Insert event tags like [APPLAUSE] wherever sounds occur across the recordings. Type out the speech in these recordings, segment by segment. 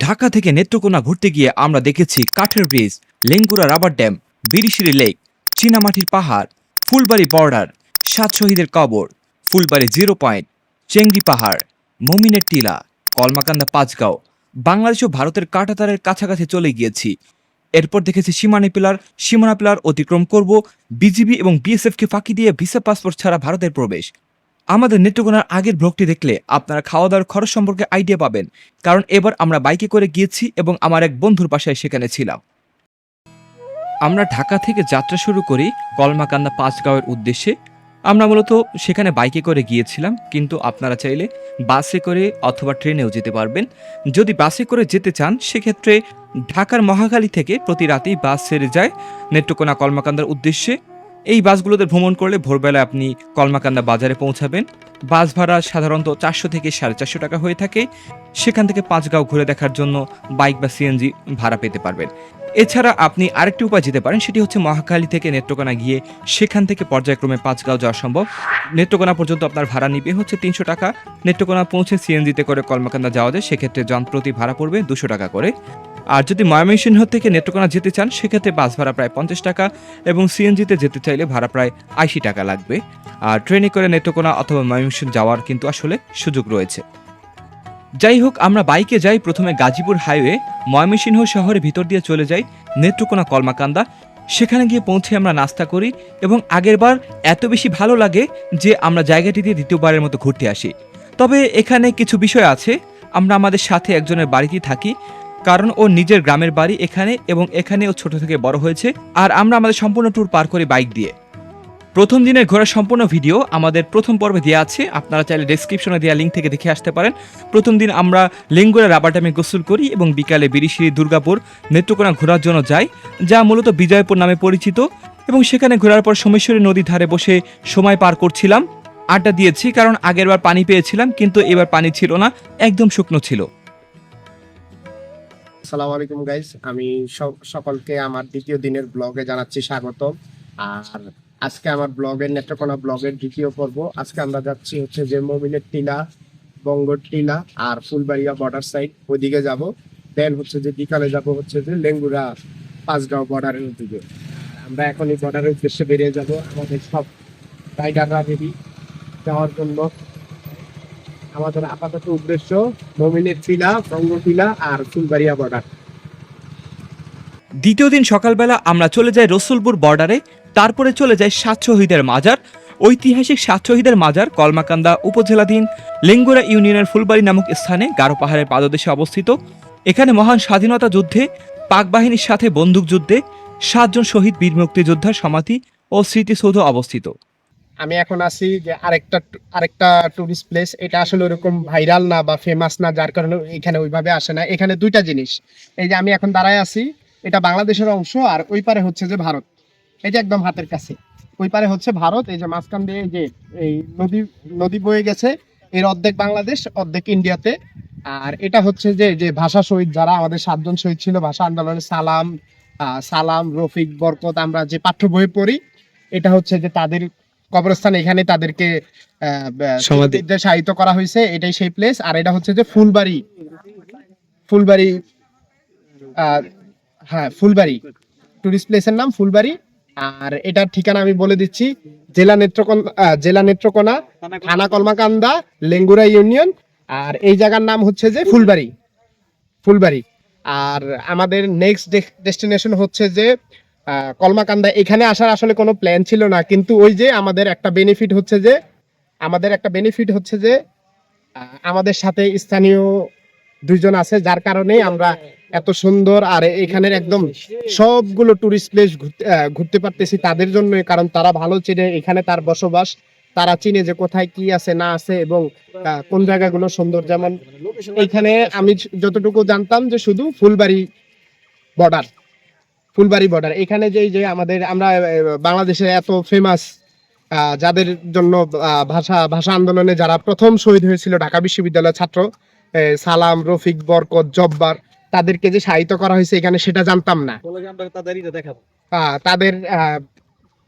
ঢাকা থেকে নেত্রকোনা ঘুরতে গিয়ে আমরা দেখেছি কাঠের bridge, Lengura rubber dam, Birishiri lake, চীনামাটির পাহাড়, ফুলবাড়ি বর্ডার, সাত শহীদের কবর, ফুলবাড়ি জিরো পয়েন্ট, চেংড়ি পাহাড়, মমিনের টিলা, কলমাকান্দা পাঁচগাঁও, বাংলাদেশ ও ভারতের কাঁটাতারের কাছাকাছি চলে গিয়েছি। এরপর দেখেছি সীমানা পিলার সীমানা পিলার অতিক্রম করব, বিজিবি এবং বিএসএফকে ফাঁকি দিয়ে ভিসা পাসপোর্ট ছাড়া ভারতের প্রবেশ। আমাদের নেত্রকোনার আগের ব্লগটি দেখলে আপনারা খাওয়া দাওয়ার খরচ সম্পর্কে আইডিয়া পাবেন। কারণ এবার আমরা বাইকে করে গিয়েছি এবং আমার এক বন্ধুর বাসায় সেখানে ছিলাম। আমরা ঢাকা থেকে যাত্রা শুরু করি কলমাকান্দা পাঁচগাঁওয়ের উদ্দেশ্যে। আমরা মূলত সেখানে বাইকে করে গিয়েছিলাম, কিন্তু আপনারা চাইলে বাসে করে অথবা ট্রেনেও যেতে পারবেন। যদি বাসে করে যেতে চান, সেক্ষেত্রে ঢাকার মহাখালী থেকে প্রতি রাতেই বাস ছেড়ে যায় নেত্রকোনা কলমাকান্দার উদ্দেশ্যে। এই বাসগুলোতে ভ্রমণ করলে ভোরবেলা আপনি কলমাকান্দা বাজারে পৌঁছাবেন। বাস ভাড়া সাধারণত চারশো থেকে সাড়ে চারশো টাকা হয়ে থাকে। সেখান থেকে পাঁচগাঁও ঘুরে দেখার জন্য বাইক বা সিএনজি ভাড়া পেতে পারবেন। এছাড়া আপনি আরেকটি উপায় যেতে পারেন, সেটি হচ্ছে মহাখালী থেকে নেত্রকোনা গিয়ে সেখান থেকে পর্যায়ক্রমে পাঁচগাঁও যাওয়া সম্ভব। নেত্রকোনা পর্যন্ত আপনার ভাড়া নিবে, হচ্ছে তিনশো টাকা। নেত্রকোনা পৌঁছে সিএনজিতে করে কলমাকান্দা যাওয়া যায়, সেক্ষেত্রে যন্ত্রতি ভাড়া পড়বে দুশো টাকা করে। আর যদি ময়মনসিংহ থেকে নেত্রকোনা যেতে চান, সেক্ষেত্রে বাস ভাড়া প্রায় পঞ্চাশ টাকা এবং সিএনজিতে যেতে চাইলে ভাড়া প্রায় আশি টাকা লাগবে। আর ট্রেনে করে নেত্রকোনা অথবা ময়মনসিংহ যাওয়ার কিন্তু আসলে সুযোগ রয়েছে। যাই হোক আমরা বাইকে যাই, প্রথমে গাজীপুর হাইওয়ে, ময়মনসিংহ শহরের ভিতর দিয়ে চলে যাই, নেত্রকোনা কলমাকান্দা। সেখানে গিয়ে পৌঁছে আমরা নাস্তা করি এবং আগেরবার এত বেশি ভালো লাগে যে আমরা জায়গাটিতে দ্বিতীয়বারের মতো ঘুরতে আসি। তবে এখানে কিছু বিষয় আছে। আমরা আমাদের সাথে একজনের বাড়িতে থাকি, কারণ ও নিজের গ্রামের বাড়ি এখানে এবং এখানে ও ছোট থেকে বড় হয়েছে। আর আমরা আমাদের সম্পূর্ণ ট্যুর পার করি বাইক দিয়ে। প্রথম দিনের ঘোরার সম্পূর্ণ ভিডিও আমাদের প্রথম পর্বে দেওয়া আছে। আপনারা চাইলে ডেসক্রিপশনে দেওয়া লিঙ্ক থেকে দেখে আসতে পারেন। প্রথম দিন আমরা লেঙ্গুরা রাবার ড্যামে গোসল করি এবং বিকালে বিরিশিরি, দুর্গাপুর, নেত্রকোনা ঘোরার জন্য যাই, যা মূলত বিজয়পুর নামে পরিচিত এবং সেখানে ঘোরার পর সোমেশ্বরী নদীর ধারে বসে সময় পার করছিলাম। আড্ডা দিয়েছি কারণ আগেরবার পানি পেয়েছিলাম, কিন্তু এবার পানি ছিল না, একদম শুকনো ছিল। আসসালামু আলাইকুম গাইস আমি সকলকে আমার দ্বিতীয় দিনের ব্লগে জানাচ্ছি স্বাগত আর আজকে আমার ব্লগের নেত্রকোনা ব্লগের দ্বিতীয় পর্ব। আজকে আমরা যাচ্ছি হচ্ছে যে মমিনের টিলা, বঙ্গর টিলা আর ফুলবাড়িয়া বর্ডার সাইড ওইদিকে যাব। দেন হচ্ছে যে বিকালে যাব হচ্ছে যে লেঙ্গুরা পাঁচগাঁও বর্ডারের দিকে আমরা এখন এই বর্ডারের উদ্দেশ্যে বেরিয়ে যাব। আমাদের সব রাইডাররা রেডি যাওয়ার জন্য। আমাদের আপাতত উদ্দেশ্য মমিনের টিলা বঙ্গ টিলা আর ফুলবাড়িয়া বর্ডার দ্বিতীয় দিন সকালবেলা আমরা চলে যাই রসুলপুর বর্ডারে তারপরে চলে যায় সাত শহীদের মাজার, ঐতিহাসিক সাত শহীদের মাজার কলমাকান্দা উপজেলাধীন লেঙ্গুরা ইউনিয়নের ফুলবাড়ি নামক স্থানে গারো পাহাড়ের পাদদেশে অবস্থিত। এখানে মহান স্বাধীনতা যুদ্ধে, পাক বাহিনীর সাথে বন্দুক যুদ্ধে সাতজন শহীদ বীর মুক্তিযোদ্ধার সমাধি ও স্মৃতিসৌধ অবস্থিত। আমি এখন আছি যে আরেকটা আরেকটা টুরিস্ট প্লেস এটা আসলে ওরকম ভাইরাল না বা ফেমাস না, যার কারণে এখানে ওইভাবে আসে না। এখানে দুইটা জিনিস। এই যে আমি এখন দাঁড়ায় আছি, এটা বাংলাদেশের অংশ আর ওই পারে হচ্ছে যে ভারত। এই যে একদম হাতের কাছে। ওই পারে হচ্ছে ভারত এই যে মাঝখান দিয়ে যে এই নদী নদী বয়ে গেছে এর অর্ধেক বাংলাদেশ অর্ধেক ইন্ডিয়াতে। আর এটা হচ্ছে যে যে ভাষা শহীদ যারা আমাদের সাতজন শহীদ ছিল ভাষা আন্দোলনে সালাম সালাম রফিক বরকত আমরা যে পাঠ্য বই পড়ি এটা হচ্ছে যে তাদের কবরস্থান এখানে তাদেরকে। সাহিত্য করা হয়েছে এটাই সেই প্লেস আর এটা হচ্ছে যে ফুলবাড়ি ফুলবাড়ি আহ, হ্যাঁ ফুলবাড়ি। টুরিস্ট প্লেসের নাম ফুলবাড়ি। আর এটার ঠিকানা আমি বলে দিচ্ছি, জেলা নেত্রকোনা জেলা নেত্রকোনা, থানা কলমাকান্দা লেঙ্গুরা ইউনিয়ন, আর এই জায়গার নাম হচ্ছে যে ফুলবাড়ি ফুলবাড়ি। আর আমাদের নেক্সট ডেস্টিনেশন হচ্ছে যে কলমাকান্দা। এখানে আসার আসলে কোনো প্ল্যান ছিল না, কিন্তু ওই যে আমাদের একটা বেনিফিট হচ্ছে যে, আমাদের একটা বেনিফিট হচ্ছে যে আমাদের সাথে স্থানীয় দুইজন আছে, যার কারণে আমরা এত সুন্দর আর এখানের একদম সবগুলো টুরিস্ট প্লেস ঘুরতে পারতেছি তাদের জন্য কারণ তারা ভালো চেনে এখানে তার বসবাস, তারা চিনে যে কোথায় কি আছে, না আছে এবং কোন জায়গাগুলো সুন্দর। যেমন এইখানে আমি যতটুকু জানতাম যে শুধু ফুলবাড়ি বর্ডার ফুলবাড়ি বর্ডার এখানে যে যে আমাদের, আমরা বাংলাদেশে এত ফেমাস যাদের জন্য ভাষা ভাষা আন্দোলনে যারা প্রথম শহীদ হয়েছিল ঢাকা বিশ্ববিদ্যালয়ের ছাত্র সালাম, রফিক, বরকত, জব্বার তাদেরকে যে সাহিত্য করা হয়েছে এখানে সেটা জানতাম না। তাদের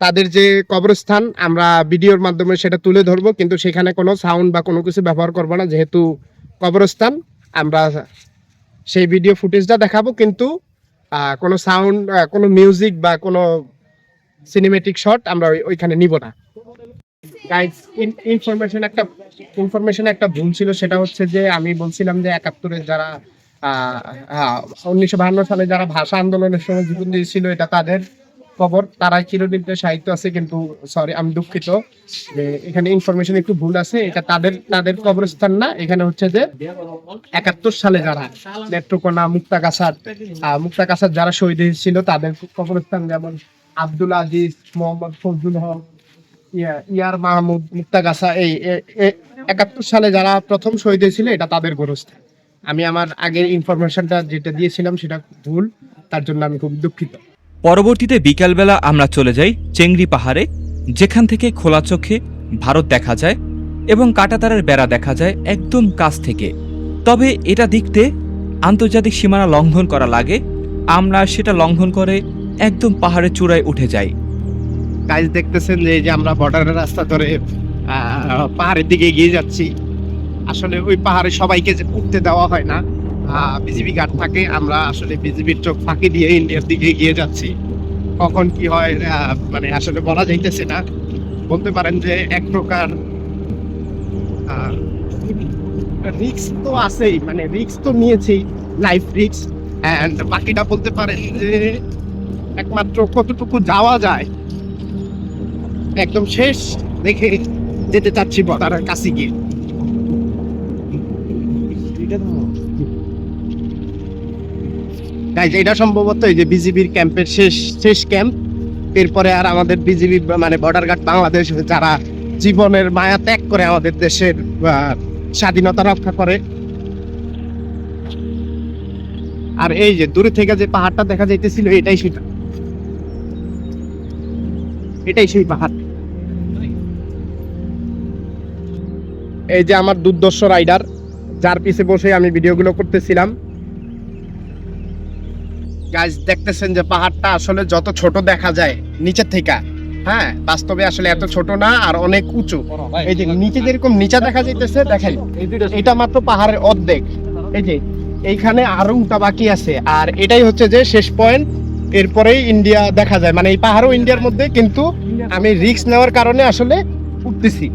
তাদের যে কবরস্থান আমরা ভিডিওর মাধ্যমে সেটা তুলে ধরবো কিন্তু সেখানে কোনো সাউন্ড বা কোনো কিছু ব্যবহার করব না যেহেতু কবরস্থান আমরা সেই ভিডিও ফুটেজটা দেখাবো কিন্তু আহ, কোনো সাউন্ড কোনো মিউজিক বা কোনো সিনেমেটিক শট আমরা ওইখানে নিব না। গাইজ ইনফরমেশন একটা ইনফরমেশন একটা ভুল ছিল সেটা হচ্ছে যে আমি বলছিলাম যে একাত্তরের যারা উনিশশো বাহান্ন সালে যারা ভাষা আন্দোলনের সময় জীবন দিয়েছিল, এটা তাদের খবর সাহিত্য আছে, কিন্তু সরি আমি দুঃখিত এখানে ইনফরমেশন একটু ভুল আছে, এটা তাদের তাদের কবরস্থান না, এখানে হচ্ছে যে একাত্তর সালে যারা নেত্রকোনা যারা শহীদ হয়েছিল, তাদের কবরস্থান যেমন আব্দুল আজিজ, মোহাম্মদ ফজলুল হক, ইয়া- ইয়ার মাহমুদ মুক্তাগাছা এই একাত্তর সালে যারা প্রথম শহীদ হয়েছিল, এটা তাদের গোরস্থান। আমি আমার আগের ইনফরমেশনটা যেটা দিয়েছিলাম সেটা ভুল তার জন্য আমি খুব দুঃখিত। পরবর্তীতে বিকালবেলা আমরা চলে যাই চেংড়ি পাহাড়ে যেখান থেকে খোলা চোখে ভারত দেখা যায় এবং কাটাতারের বেড়া দেখা যায় একদম কাছ থেকে। তবে এটা দেখতে আন্তর্জাতিক সীমানা লঙ্ঘন করা লাগে আমরা সেটা লঙ্ঘন করে একদম পাহাড়ের চূড়ায় উঠে যাই। গাইজ দেখতেছেন যে যে আমরা বর্ডারের রাস্তা ধরে পাহাড়ের দিকে এগিয়ে যাচ্ছি। আসলে ওই পাহাড়ে সবাইকে যে উঠতে দেওয়া হয় না বিজিবি গার্ড থাকে, আমরা আসলে বিজিবির চোখ ফাঁকি দিয়ে ইন্ডিয়ার দিকে এগিয়ে যাচ্ছি। কখন কি হয় মানে আসলে বলা যাইতেছে না। বলতে পারেন যে এক প্রকার রিক্স তো আছেই মানে রিক্স তো নিয়েছি লাইফ রিক্স অ্যান্ড বাকিটা বলতে পারেন যে একমাত্র কতটুকু যাওয়া যায়, একদম শেষ দেখে যেতে চাচ্ছি বর্ডারের কাছে গিয়ে। Guys, এটা সম্ভবত এই যে বিজিবির ক্যাম্পের শেষ শেষ ক্যাম্প। এরপরে আর আমাদের বিজিবি মানে বর্ডার গার্ড বাংলাদেশ যারা জীবনের মায়া ত্যাগ করে আমাদের দেশের স্বাধীনতা রক্ষা করে। আর এই যে দূরে থেকে যে পাহাড়টা দেখা যাইতেছিল এটাই সেটা। এটাই সেই পাহাড়। এই যে আমার দুর্দর্শ রাইডার। যার পিছে বসে আমি ভিডিওগুলো করতেছিলাম। গাছ দেখতেছেন যে পাহাড়টা আসলে যত ছোট দেখা যায় নিচের থেকে হ্যাঁ? বাস্তবে আসলে এত ছোট না আর অনেক উঁচু। এই যে নিচে যেরকম নিচে দেখা যাইতেছে দেখেন এটা মাত্র পাহাড়ের অর্ধেক। এই যে এইখানে আরও উল্টা বাকি আছে আর এটাই হচ্ছে যে শেষ পয়েন্ট এরপরেই ইন্ডিয়া দেখা যায়। মানে এই পাহাড়ও ইন্ডিয়ার মধ্যে কিন্তু আমি রিস্ক নেওয়ার কারণে আসলে উঠতেছি।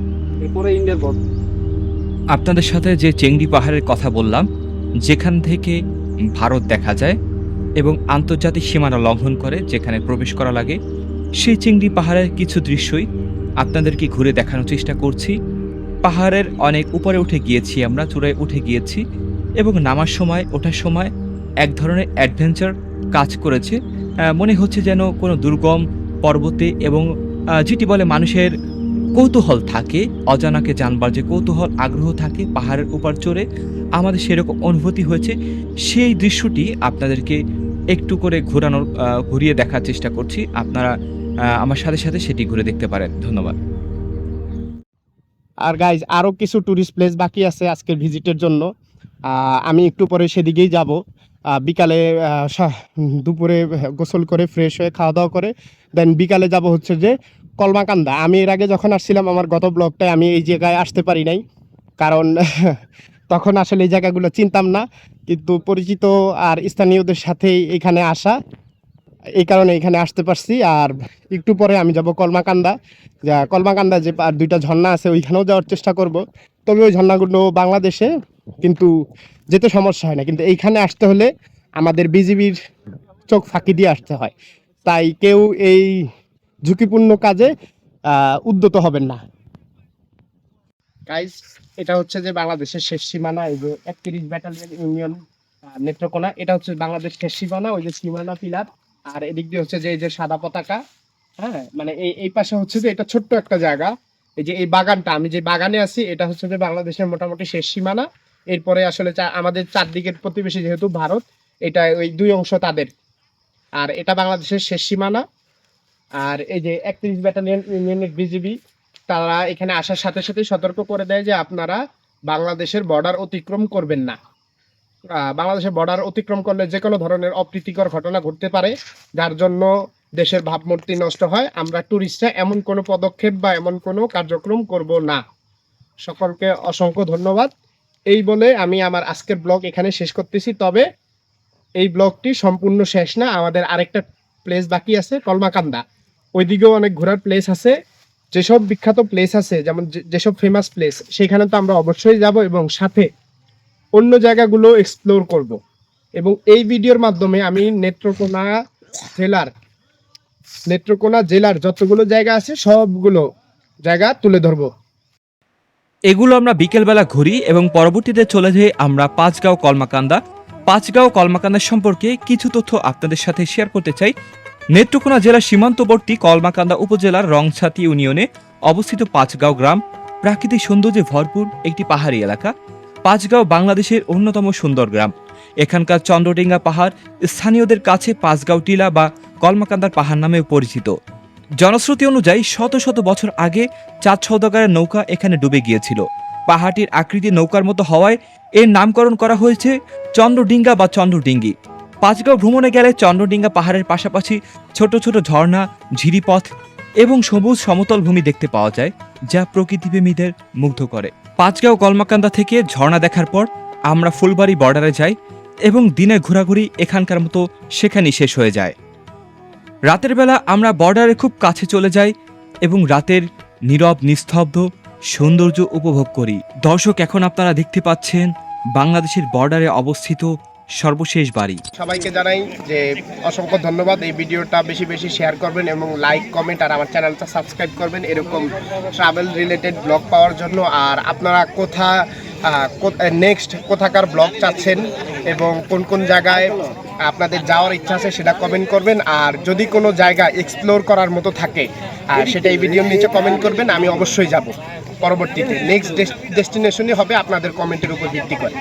আপনাদের সাথে যে চেংড়ি পাহাড়ের কথা বললাম, যেখান থেকে ভারত দেখা যায় এবং আন্তর্জাতিক সীমানা লঙ্ঘন করে যেখানে প্রবেশ করা লাগে, সেই চেংড়ি পাহাড়ের কিছু দৃশ্যই আপনাদেরকে ঘুরে দেখানোর চেষ্টা করছি। পাহাড়ের অনেক উপরে উঠে গিয়েছি আমরা, চূড়ায় উঠে গিয়েছি এবং নামার সময়, ওঠার সময় এক ধরনের অ্যাডভেঞ্চার কাজ করেছে। মনে হচ্ছে যেন কোনো দুর্গম পর্বতে এবং যেটি বলে মানুষের কৌতূহল থাকে, অজানাকে জানবার যে কৌতূহল, আগ্রহ থাকে, পাহাড়ের উপর চড়ে আমাদের সেরকম অনুভূতি হয়েছে। সেই দৃশ্যটি আপনাদেরকে একটু করে ঘোরানোর ঘুরিয়ে দেখার চেষ্টা করছি। আপনারা আমার সাথে সাথে সেটি ঘুরে দেখতে পারেন। ধন্যবাদ। আর গাইজ আরও কিছু টুরিস্ট প্লেস বাকি আছে আজকের ভিজিটের জন্য। আমি একটু পরে সেদিকেই যাব। বিকালে দুপুরে গোসল করে ফ্রেশ হয়ে খাওয়া দাওয়া করে দেন বিকালে যাব হচ্ছে যে কলমাকান্দা। আমি এর আগে যখন আসছিলাম আমার গত ব্লগটায় আমি এই জায়গায় আসতে পারি নাই। কারণ [LAUGHS] তখন আসলে এই জায়গাগুলো চিনতাম না। কিন্তু পরিচিত আর স্থানীয়দের সাথেই এখানে আসা, এই কারণে এখানে আসতে পারছি। আর একটু পরে আমি যাব কলমাকান্দা। যা কলমাকান্দা যে আর দুইটা ঝর্ণা আছে, ওইখানেও যাওয়ার চেষ্টা করব। তবে ওই ঝর্ণাগুলো বাংলাদেশে কিন্তু যেতে সমস্যা হয় না। কিন্তু এইখানে আসতে হলে আমাদের বিজিবির চোখ ফাঁকি দিয়ে আসতে হয়। তাই কেউ এই ঝুঁকিপূর্ণ কাজে উদ্যত হবেন না। গাইস এটা হচ্ছে যে বাংলাদেশের শেষ সীমানা, এই যে একত্রিশ ব্যাটালিয়ন ইউনিয়ন নেত্রকোনা। এটা হচ্ছে বাংলাদেশ শেষ সীমানা, ওই যে সীমানা পিলার আর এদিক দিয়ে হচ্ছে যে এই যে সাদা পতাকা হ্যাঁ মানে এই এই পাশে হচ্ছে যে এটা ছোট্ট একটা জায়গা। এই যে এই বাগানটা, আমি যে বাগানে আছি, এটা হচ্ছে যে বাংলাদেশের মোটামুটি শেষ সীমানা। এরপরে আসলে আমাদের চারদিকের প্রতিবেশী যেহেতু ভারত, এটা ওই দুই অংশ তাদের। আর এটা বাংলাদেশের শেষ সীমানা। আর এই যে একত্রিশ ব্যাটালিয়ন ইউনিয়নের বিজিবি, তারা এখানে আসার সাথে সাথে সতর্ক করে দেয় যে আপনারা বাংলাদেশের বর্ডার অতিক্রম করবেন না। বাংলাদেশের বর্ডার অতিক্রম করলে যে কোনো ধরনের অপ্রীতিকর ঘটনা ঘটতে পারে, যার জন্য দেশের ভাবমূর্তি নষ্ট হয়। আমরা ট্যুরিস্টরা এমন কোনো পদক্ষেপ বা এমন কোনো কার্যক্রম করব না। সকলকে অসংখ্য ধন্যবাদ। এই বলে আমি আমার আজকের ব্লগ এখানে শেষ করতেছি। তবে এই ব্লগটি সম্পূর্ণ শেষ না, আমাদের আরেকটা প্লেস বাকি আছে, কলমাকান্দা। ওইদিকেও অনেক ঘোরার প্লেস আছে। যেসব বিখ্যাত প্লেস আছে, যেমন যেসব ফেমাস প্লেস সেখানে তো আমরা অবশ্যই যাব এবং সাথে অন্য জায়গাগুলো এক্সপ্লোর করব। এবং এই ভিডিওর মাধ্যমে আমি নেত্রকোনা জেলার নেত্রকোনা জেলার যতগুলো জায়গা আছে, সবগুলো জায়গা তুলে ধরবো। এগুলো আমরা বিকেলবেলা ঘুরি এবং পরবর্তীতে চলে যাই আমরা পাঁচগাঁও কলমাকান্দা। পাঁচগাঁও কলমাকান্দা সম্পর্কে কিছু তথ্য আপনাদের সাথে শেয়ার করতে চাই। নেত্রকোনা জেলার সীমান্তবর্তী কলমাকান্দা উপজেলার রংছাতি ইউনিয়নে অবস্থিত পাঁচগাঁও গ্রাম প্রাকৃতিক সৌন্দর্যে ভরপুর একটি পাহাড়ি এলাকা। পাঁচগাঁও বাংলাদেশের অন্যতম সুন্দর গ্রাম। এখানকার চন্দ্রডিঙ্গা পাহাড় স্থানীয়দের কাছে পাঁচগাঁও টিলা বা কলমাকান্দার পাহাড় নামেও পরিচিত। জনশ্রুতি অনুযায়ী শত শত বছর আগে চাঁদ সৌদাগরের নৌকা এখানে ডুবে গিয়েছিল। পাহাড়টির আকৃতি নৌকার মতো হওয়ায় এর নামকরণ করা হয়েছে চন্দ্রডিঙ্গা বা চন্দ্রডিঙ্গি। পাঁচগাঁও ভ্রমণে গেলে চন্দ্রডিঙ্গা পাহাড়ের পাশাপাশি ছোট ছোট ঝর্ণা, ঝিরিপথ এবং সবুজ সমতল ভূমি দেখতে পাওয়া যায়, যা প্রকৃতিপ্রেমীদের মুগ্ধ করে। পাঁচগাঁও কলমাকান্দা থেকে ঝর্ণা দেখার পর আমরা ফুলবাড়ি বর্ডারে যাই এবং দিনের ঘোরাঘুরি এখানকার মতো সেখানেই শেষ হয়ে যায়। রাতের বেলা আমরা বর্ডারের খুব কাছে চলে যাই এবং রাতের নীরব, নিস্তব্ধ সৌন্দর্য উপভোগ করি। দর্শক এখন আপনারা দেখতে পাচ্ছেন বাংলাদেশের বর্ডারে অবস্থিত সর্বশেষ বাড়ি। সবাইকে জানাই যে অসংখ্য ধন্যবাদ। এই ভিডিওটা বেশি বেশি শেয়ার করবেন এবং লাইক কমেন্ট আর আমার চ্যানেলটা সাবস্ক্রাইব করবেন। এরকম ট্রাভেল রিলেটেড ব্লগ পাওয়ার জন্য। আর আপনারা কোথা নেক্সট কোথাকার ব্লগ চাচ্ছেন এবং কোন কোন জায়গায় আপনাদের যাওয়ার ইচ্ছা আছে সেটা কমেন্ট করবেন। আর যদি কোনো জায়গা এক্সপ্লোর করার মতো থাকে, আর সেটা এই ভিডিওর নিচে কমেন্ট করবেন, আমি অবশ্যই যাব। পরবর্তীতে নেক্সট ডেস্টিনেশনই হবে আপনাদের কমেন্টের উপর ভিত্তি করে।